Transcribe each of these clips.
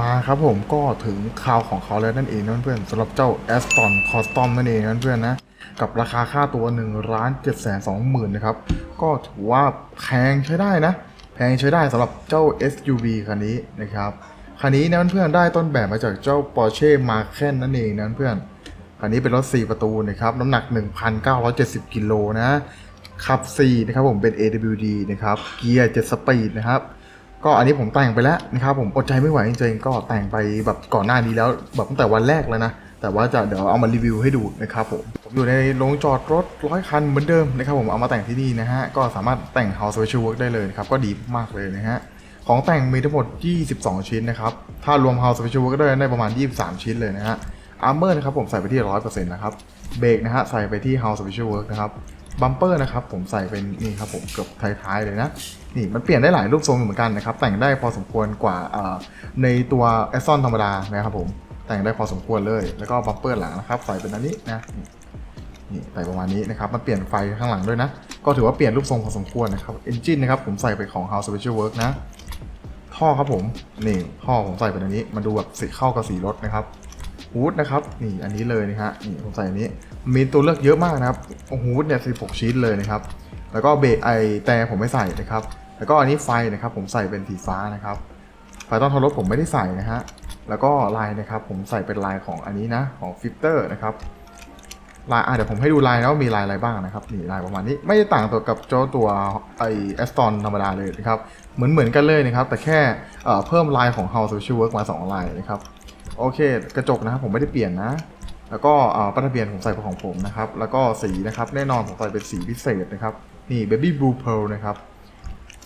มาครับผมก็ถึงคราวของเขาแล้วนั่นเองนะเพื่อนสำหรับเจ้า Aston Custom นั่นเองนะเพื่อนนะกับราคาค่าตัว1ล้าน7 2 0 0 0 0นะครับ ก็ถือว่าแพงใช้ได้นะ แพงใช้ได้สำหรับเจ้า SUV คันนี้นะครับคันนี้นะเพื่อนได้ต้นแบบมาจากเจ้า Porsche Macan นั่นเองนะเพื่อนคันนี้เป็นรถ 4 ประตูนะครับน้ำหนัก 1,970กิโลนะขับ4นะครับผมเป็น AWD นะครับเกียร์7สปีดนะครับ ก็อันนี้ผมแต่งไปแล้วนะครับผมอดใจไม่ไหวจริงๆก็แต่งไปแบบก่อนหน้านี้แล้วแบบตั้งแต่วันแรกแล้วนะแต่ว่าจะเดี๋ยวเอามารีวิวให้ดูนะครับผมผมอยู่ในโรงจอดรถร้อยคันเหมือนเดิมนะครับผมเอามาแต่งที่นี่นะฮะก็สามารถแต่ง House Special Work ได้เลยนะครับก็ดีมากเลยนะฮะของแต่งมีทั้งหมด 22 ชิ้นนะครับถ้ารวม House Special Work ก็ได้ได้ประมาณ 23 ชิ้นเลยนะฮะอาร์เมอร์นะครับผมใส่ไปที่ 100%นะครับเบรกนะฮะใส่ไปที่ House Special Work นะครับ บัมเปอร์นะครับผมใส่เป็นนี่ครับผมเกือบท้ายๆเลยนะนี่มันเปลี่ยนได้หลายรูปทรงเหมือนกันนะครับ แต่งได้พอสมควรกว่าในตัวแอสซอนธรรมดานะครับผมแต่งได้พอสมควรเลย แล้วก็บัมเปอร์หลังนะครับใส่เป็นอันนี้นะนี่นี่ใส่ประมาณนี้นะครับมันเปลี่ยนไฟข้างหลังด้วยนะ ก็ถือว่าเปลี่ยนรูปทรงพอสมควรนะครับเอนจินนะครับผมใส่ไปของ House Special Work นะ ท่อครับผมนี่ท่อผมใส่เป็นอันนี้มันดูแบบสีเข้ากับสีรถนะครับ ฮูดนะครับนี่อันนี้เลยนะฮะนี่ผมใส่อันนี้มีตัวเลือกเยอะมากนะครับฮูดเนี่ย16ชิ้นเลยนะครับแล้วก็เบรกไอแต่ผมไม่ใส่นะครับแล้วก็อันนี้ไฟนะครับผมใส่เป็นสีฟ้านะครับไฟต้อนทอรถผมไม่ได้ใส่นะฮะแล้วก็ลายนะครับผมใส่เป็นลายของอันนี้นะของฟิลเตอร์นะครับลายอะเดี๋ยวผมให้ดูลายนะว่ามีลายอะไรบ้างนะครับนี่ลายประมาณนี้ไม่ได้ต่างตัวกับเจ้าตัวไอแอสตันธรรมดาเลยนะครับเหมือนเหมือนกันเลยนะครับแต่แค่เอ่อเพิ่มลายของ House Social Work มา 2 ลายนะครับ โอเค กระจกนะครับผมไม่ได้เปลี่ยนนะ แล้วก็อ่ป้ายทะเบียนผมใส่เป็นของผมนะครับ แล้วก็สีนะครับแน่นอนผมใส่เป็นสีพิเศษนะครับ นี่ Baby Blue Pearl นะครับ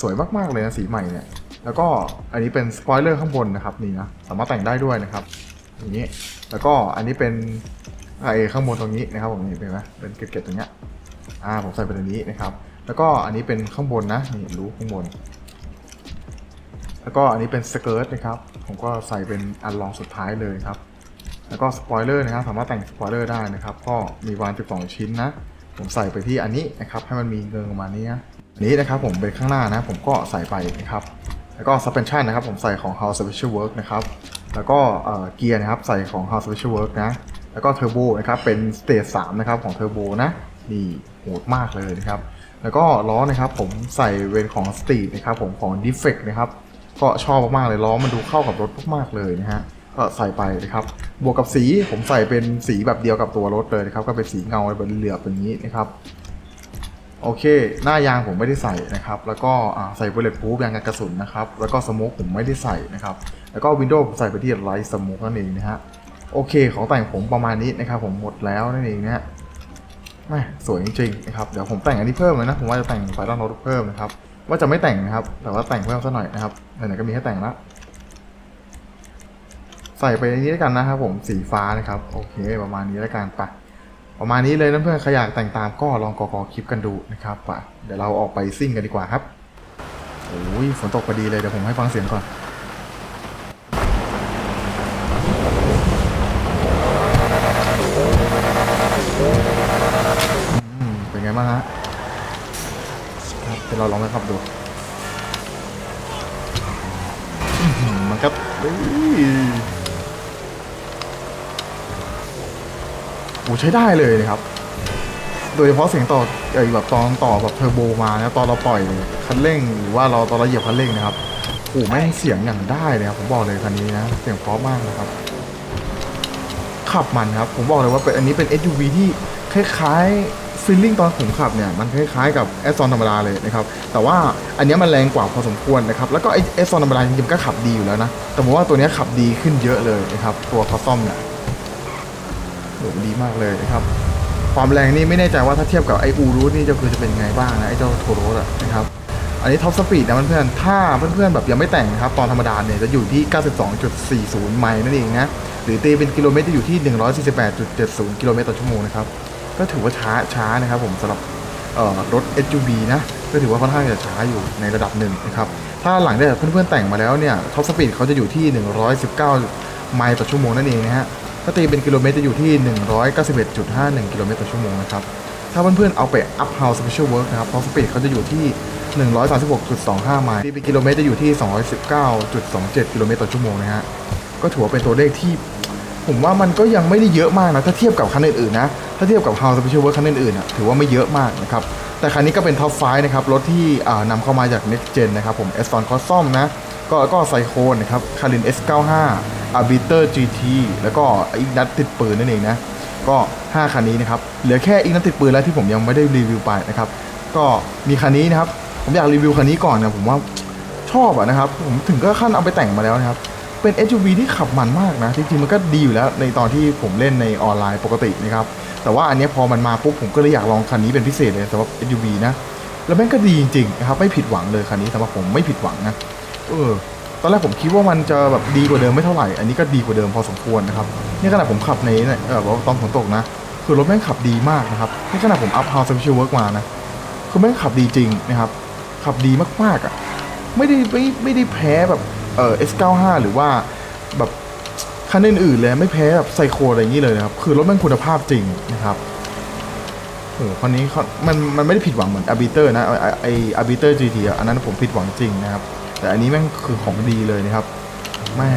สวยมาก ๆ เลยนะสีใหม่เนี่ย แล้วก็อันนี้เป็นสปอยเลอร์ข้างบนนะครับนี่นะ สามารถแต่งได้ด้วยนะครับอย่างนี้ แล้วก็อันนี้เป็นไอ้ข้างบนตรงนี้นะครับผมนี่เป็นไหมเป็นเกล็ดๆตรงเนี้ย อ่าผมใส่เป็นอันนี้นะครับ แล้วก็อันนี้เป็นข้างบนนะนี่รู้ข้างบน แล้วก็อันนี้เป็นสเกิร์ตนะครับ ผมก็ใส่เป็นอันรองสุดท้ายเลยครับ แล้วก็สปอยเลอร์นะครับสามารถแต่งสปอยเลอร์ได้นะครับ ก็มีวาง12 ชิ้นนะ ผมใส่ไปที่อันนี้นะครับ ให้มันมีเงินประมาณนี้นะอันนี้นะครับผมเป็นข้างหน้านะ ผมก็ใส่ไปนะครับ แล้วก็ suspension นะครับ ผมใส่ของ House Special Work นะครับ แล้วก็เกียร์นะครับใส่ของ House Special Work นะ แล้วก็เทอร์โบนะครับเป็น Stage 3นะครับของเทอร์โบนะนี่โหดมากเลยนะครับ แล้วก็ล้อนะครับผมใส่เวนของ Street นะครับผมของ Defect นะครับ ก็ชอบมากๆเลยล้อมันดูเข้ากับรถมากๆเลยนะฮะก็ใส่ไปนะครับบวกกับสีผมใส่เป็นสีแบบเดียวกับตัวรถเลยนะครับก็เป็นสีเงาบนเหลือบอย่างนี้นะครับโอเค หน้ายางผมไม่ได้ใส่นะครับ แล้วก็ใส่เบลเลตพูฟยางกันกระสุนนะครับ แล้วก็สโมกผมไม่ได้ใส่นะครับ แล้วก็วินโดว์ผมใส่ไปที่ไลท์สโมกนั่นเองนะฮะ โอเค ของแต่งผมประมาณนี้นะครับ ผมหมดแล้วนั่นเองนะฮะแม่สวยจริงๆนะครับ เดี๋ยวผมแต่งอันนี้เพิ่มเลยนะ ผมว่าจะแต่งไฟต้อนรถเพิ่มนะครับ ว่าจะไม่แต่งนะครับ แต่ว่าแต่งเพิ่มสักหน่อยนะครับไหนๆก็มีให้แต่งล้วใส่ไปในนี้แล้วกันนะครับ ผมสีฟ้านะครับ โอเค ประมาณนี้แล้วกันไปประมาณนี้เลยนะเพื่อนใครอยากแต่งตามก็ลองกอกอคลิปกันดูนะครับไปเดี๋ยวเราออกไปซิ่งกันดีกว่าครับโอ้ยฝนตกพอดีเลยเดี๋ยวผมให้ฟังเสียงก่อนเป็นไงบ้างฮะ เราลองไปขับดูมันก็เฮ้ยโอ้ใช้ได้เลยนะครับ โดยเฉพาะเสียงต่อไอ้แบบตอนต่อแบบเทอร์โบมานะตอนเราปล่อยคันเร่งหรือว่าเราตอนเราเหยียบคันเร่งนะครับโอ้แม่งเสียงอย่างได้เลยครับผมบอกเลยคันนี้นะเสียงเพราะมากนะครับ ขับมันครับ ผมบอกเลยว่าเป็นอันนี้เป็น SUV ที่คล้ายๆ ฟีลลิ่งตอนผมขับเนี่ยมันคล้ายๆกับแอสซอนธรรมดาเลยนะครับแต่ว่าอันนี้มันแรงกว่าพอสมควรนะครับแล้วก็ไอแอสซอนธรรมดาจริงๆก็ขับดีอยู่แล้วนะแต่ผมว่าตัวเนี้ยขับดีขึ้นเยอะเลยนะครับตัวคอสตอมเนี่ยโหดีมากเลยนะครับความแรงนี่ไม่แน่ใจว่าถ้าเทียบกับไออูรูนี่จะคือจะเป็นไงบ้างนะไอเจ้าโทโรสอะนะครับอันนี้ท็อปสปีดนะเพื่อนๆ ถ้าเพื่อนๆ แบบยังไม่แต่งนะครับ ตอนธรรมดาเนี่ยจะอยู่ที่ 92.40 ไมล์นั่นเองนะ หรือตีเป็นกิโลเมตรจะอยู่ที่ 148.70 กิโลเมตรต่อชั่วโมงนะครับ ก็ถือว่าช้าช้านะครับผมสำหรับรถ SUV นะก็ถือว่าค่อนข้างจะช้าอยู่ในระดับหนึ่งนะครับถ้าหลังจากเพื่อนๆแต่งมาแล้วเนี่ยท็อปสปีดเขาจะอยู่ที่ 119 ไมล์ต่อชั่วโมงนั่นเองนะฮะถ้าตีเป็นกิโลเมตรจะอยู่ที่ 191.51 กิโลเมตรต่อชั่วโมงนะครับถ้าเพื่อนๆเอาไป up house special work นะครับ top speed เขาจะอยู่ที่ 136.25 ไมล์ตีเป็นกิโลเมตรจะอยู่ที่ 219.27 กิโลเมตรต่อชั่วโมงนะฮะก็ถือว่าเป็นตัวเลขที่ผมว่ามันก็ยังไม่ได้เยอะมากนะถ้าเทียบกับคันอื่นๆนะ ถ้าเทียบกับ House Special Work คันอื่นๆอะถือว่าไม่เยอะมากนะครับ แต่คันนี้ก็เป็นท็อปไฟนะครับรถที่นำเข้ามาจาก Next Gen นะครับผม e s t o n Custom นะก็ก็ไซโคนนะครับคาริน S95 Arbiter GT แล้วก็อีกนัดติดปืนนั่นเองนะก็ 5 คันนี้นะครับ เหลือแค่อีกนัดติดปืนแล้วที่ผมยังไม่ได้รีวิวไปนะครับ ก็มีคันนี้นะครับ ผมอยากรีวิวคันนี้ก่อนนะผมว่าชอบอะนะครับ ผมถึงก็ขั้นเอาไปแต่งมาแล้วนะครับ เป็น SUV ที่ขับมันมากนะ จริงๆ มันก็ดีอยู่แล้วในตอนที่ผมเล่นในออนไลน์ปกตินะครับ แต่ว่าอันนี้พอมันมาปุ๊บผมก็เลยอยากลองคันนี้เป็นพิเศษเลยสำหรับ SUV นะ แล้วแม่งก็ดีจริงๆนะครับไม่ผิดหวังเลยคันนี้สำหรับผมไม่ผิดหวังนะ เออ ตอนแรกผมคิดว่ามันจะแบบดีกว่าเดิมไม่เท่าไหร่ อันนี้ก็ดีกว่าเดิมพอสมควรนะครับ นี่ขนาดผมขับในเออว่าตอนฝนตกนะ คือรถแม่งขับดีมากนะครับ นี่ขนาดผมอัพ House Special Work มานะ คือแม่งขับดีจริงนะครับ ขับดีมากๆอะ ไม่ได้ไม่ไม่ได้แพ้แบบ เอ่อ S95 หรือว่าแบบคันอื่นๆเลยไม่แพ้แบบไซโคอะไรอย่างนี้เลยนะครับ คือรถแม่งคุณภาพจริงนะครับโอ้คันนี้เขามันมันไม่ได้ผิดหวังเหมือน a r b i t e r นะไอไอ a r b i t e r GT อะอันนั้นผมผิดหวังจริงนะครับ แต่อันนี้แม่งคือของดีเลยนะครับแม่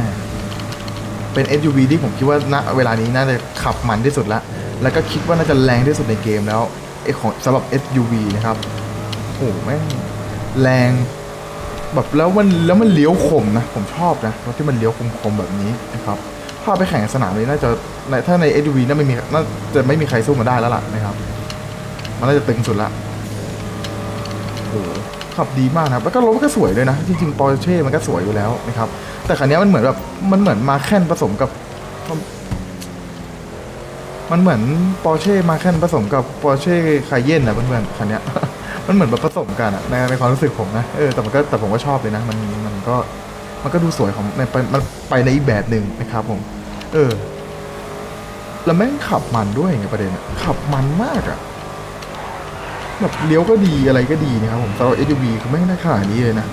เป็น SUV ที่ผมคิดว่าณเวลานี้น่าจะขับมันที่สุดละ แล้วก็คิดว่าน่าจะแรงที่สุดในเกมแล้วไอของสำหรับ SUV นะครับโอ้โหแม่งแรง แบบแล้วมันแล้วมันเลี้ยวคมนะ ผมชอบนะรถที่มันเลี้ยวคมๆแบบนี้นะครับถ้าไปแข่งสนามนี้น่าจะในถ้าใน SUV น่าไม่มีน่าจะไม่มีใครสู้มาได้แล้วล่ะนะครับมันน่าจะตึงสุดละโอ้ขับดีมากนะแล้วก็รถก็สวยด้วยนะ จริงๆปอร์เช่มันก็สวยอยู่แล้วนะครับ แต่คันนี้มันเหมือนแบบมันเหมือนมาแค่นผสมกับ มันเหมือนปอร์เช่มาแค่นผสมกับปอร์เช่คาเย่นนะเพื่อนๆคันนี้ มันเหมือนแบบผสมกันอะในในความรู้สึกผมนะเออแต่มันก็แต่ผมก็ชอบเลยนะ มันมันก็มันก็ดูสวยของมันไปมันไปในอีกแบบหนึ่งนะครับผม เออ แล้วแม่งขับมันด้วยไงประเด็นอะขับมันมากอะแบบเลี้ยวก็ดีอะไรก็ดีนะครับผมสำหรับ SUV คือแม่งได้ขนาดนี้เลยนะ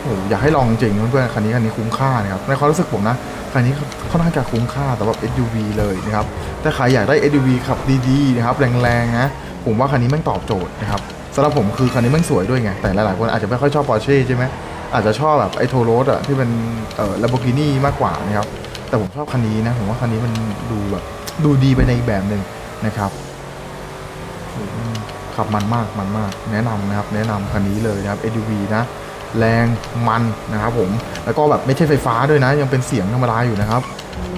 โอ้อยากให้ลองจริงเพื่อนๆคันนี้คันนี้คุ้มค่านะครับในความรู้สึกผมนะคันนี้ ค่อนข้างจะคุ้มค่าสำหรับ SUV เลยนะครับถ้าใครอยากได้ SUV ขับดีๆนะครับแรงๆนะผมว่าคันนี้แม่งตอบโจทย์นะครับสำหรับผมคือคันนี้แม่งสวยด้วยไง แต่หลายๆคนอาจจะไม่ค่อยชอบ Porsche ใช่ไหมอาจจะชอบแบบไอ้โทโรสอะที่เป็นเอ่อ Lamborghini มากกว่านะครับแต่ผมชอบคันนี้นะผมว่าคันนี้มันดูแบบดูดีไปในอีกแบบหนึ่งนะครับขับมันมากมันมาก แนะนำนะครับแนะนำคันนี้เลยนะครับ SUV นะแรงมันนะครับผม แล้วก็แบบไม่ใช่ไฟฟ้าด้วยนะ ยังเป็นเสียงธรรมดาอยู่นะครับ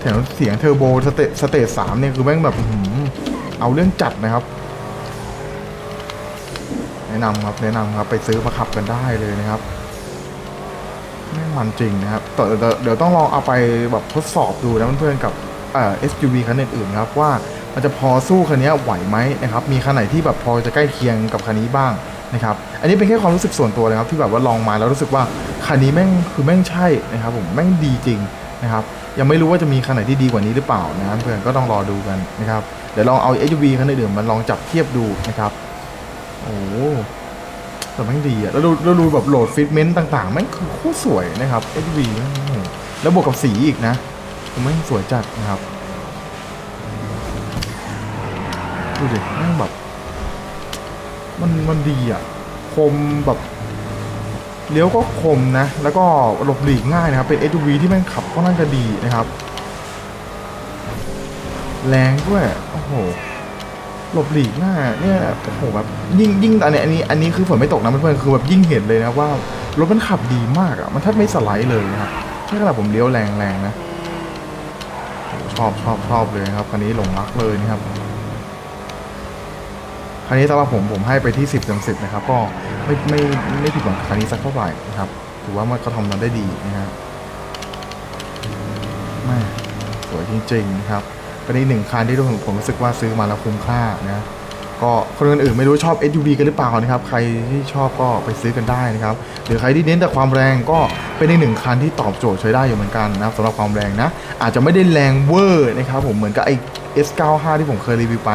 แถมเสียงเทอร์โบสเตสเตจสามเนี่ยคือแม่งแบบเอาเรื่องจัดนะครับ แนะนำครับแนะนำครับไปซื้อมาขับกันได้เลยนะครับแม่งมันจริงนะครับแต่เดี๋ยวต้องลองเอาไปแบบทดสอบดูนะเพื่อนๆกับเอ่อ SUV คันอื่นๆครับว่ามันจะพอสู้คันนี้ไหวไหมนะครับ มีคันไหนที่แบบพอจะใกล้เคียงกับคันนี้บ้างนะครับ อันนี้เป็นแค่ความรู้สึกส่วนตัวเลยครับ ที่แบบว่าลองมาแล้วรู้สึกว่าคันนี้แม่งคือแม่งใช่นะครับ ผมแม่งดีจริงนะครับ ยังไม่รู้ว่าจะมีคันไหนที่ดีกว่านี้หรือเปล่านะครับเพื่อนก็ต้องรอดูกันนะครับเดี๋ยวลองเอา SUV คันอื่นๆมาลองจับเทียบดูนะครับโอ้แต่ม่งดีอะแล้วดูแล้วดูแบบโหลดฟิตเมนต์ต่างๆแม่งคือโคตรสวยนะครับ SUV แม่งโอ้โหแล้วบวกกับสีอีกนะแม่งสวยจัดนะครับดูดิแม่งแบบ มันมันดีอะ คมแบบเลี้ยวก็คมนะ แล้วก็หลบหลีกง่ายนะครับ เป็น SUV ที่แม่งขับ ก็น่าจะดีนะครับ แรงด้วย โอ้โหหลบหลีกหน้าเนี่ยโอ้โหแบบยิ่งยิ่งอันนี้อันนี้อันนี้คือฝนไม่ตกนะเพื่อนๆคือแบบยิ่งเห็นเลยนะว่ารถมันขับดีมากอะมันแทบไม่สไลด์เลยนะครับนี่ขนาดผมเลี้ยวแรงแรงนะชอบชอบชอบเลยครับคันนี้หลงรักเลยนะครับคันนี้สำหรับผมผมให้ไปที่ 10เต็ม10นะครับก็ไม่ไม่ไม่ผิดหวังกับคันนี้สักเท่าไหร่นะครับถือว่ามันก็ทำมันได้ดีนะฮะ แม่สวยจริงๆครับเป็นอีกหนึ่งคันที่ผมผมรู้สึกว่าซื้อมาแล้วคุ้มค่านะก็คนอื่นๆไม่รู้ชอบ SUV กันหรือเปล่านะครับ ใครที่ชอบก็ไปซื้อกันได้นะครับ หรือใครที่เน้นแต่ความแรงก็เป็นอีกหนึ่งคันที่ตอบโจทย์ใช้ได้อยู่เหมือนกันนะครับสำหรับความแรงนะ อาจจะไม่ได้แรงเวอร์นะครับผมเหมือนกับไอ้ S95 ที่ผมเคยรีวิวไป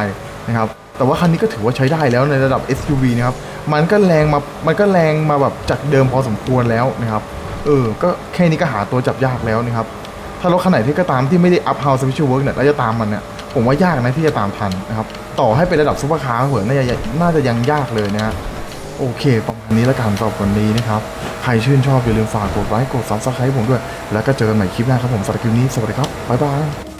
นะครับแต่ว่าคันนี้ก็ถือว่าใช้ได้แล้วในระดับ SUV นะครับมันก็แรงมามันก็แรงมาแบบจากเดิมพอสมควรแล้วนะครับเออก็แค่นี้ก็หาตัวจับยากแล้วนะครับ ถ้ารถคันไหนที่ก็ตามที่ไม่ได้อัพพาวซีเรียลเวิร์กเนี่ยเราจะตามมันเนี่ยผมว่ายากนะที่จะตามทันนะครับต่อให้เป็นระดับซุปเปอร์คาร์เหอะน่าจะน่าจะยังยากเลยนะฮะโอเคประมาณนี้แล้วกันสำหรับวันนี้นะครับ ใครชื่นชอบอย่าลืมฝากกดไลค์กดซับสไครต์ผมด้วย แล้วก็เจอกันใหม่คลิปหน้าครับผมสำหรับคลิปนี้สวัสดีครับบ๊ายบาย